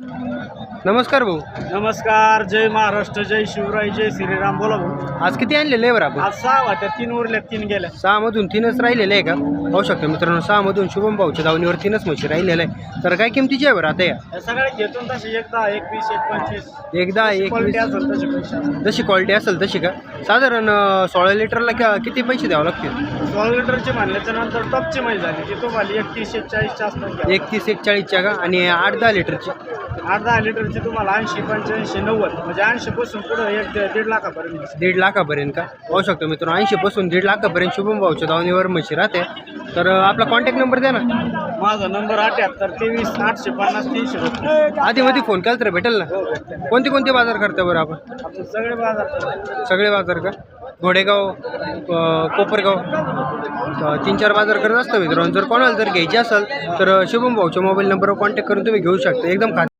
नमस्कार भाऊ. नमस्कार जय महाराष्ट्र जय शिवराय जय श्रीराम. बोला भाऊ. आज किती आणलेले आहे बरं आपण? आज सहा वाट्या तीन उरल्या तीन गेल्या. सहा मधून तीनच राहिलेले आहे का? पाहू शकतो मित्रांनो सहा मधून शुभम भाऊच्या दावणीवर तीनच म्हशी राहिलेल्या आहे तर काय किमतीची आहे बरं आता या? या सगळ्या घेतून तसे एक दहा एकवीस एक पंचवीस. एकदा एक क्वालिटी असेल तसे पैसे असेल. जशी क्वालिटी असेल तशी का? साधारण अं, सोळा लिटरला किती पैसे द्यावे लागतील? सोळा लिटरची म्हणल्याच्या नंतर टॉपची माहिती झाली. की तुम्हाला एकतीसशे चाळीसच्या आसपास घ्या. एकतीस एकचाळीसच्या का? आणि आठ दहा लिटरची. आठ दहा लिटरची तुम्हाला ऐंशी पंच्याऐंशी नव्वद म्हणजे ऐंशी पासून पुढे एक दीड- दीड लाखापर्यंत. दीड लाखापर्यंत का? पाहू शकतो मित्रांनो ऐंशी पासून दीड लाखापर्यंत शुभम भाऊच्या दावणीवर म्हशी राहते. तर अं, आपला कॉन्टॅक्ट नंबर द्या ना. माझा नंबर अठ्याहत्तर तेवीस आठशे पन्नास तीनशे रुपये. आधी मध्ये फोन केला तर भेटेल ना? हो भेटते कोणते कोणते बाजार करता बरं आपण? आपण सगळे बाजार सगळे बाजार का? घोडेगाव अ, कोपरगाव. अ, तीन चार बाजार करत असतो मित्रांनो. जर कोणाला जर घ्यायचे असेल तर अ, शुभम भाऊच्या मोबाईल नंबरवर कॉन्टॅक्ट करून तुम्ही घेऊ शकता. एकदम खात्री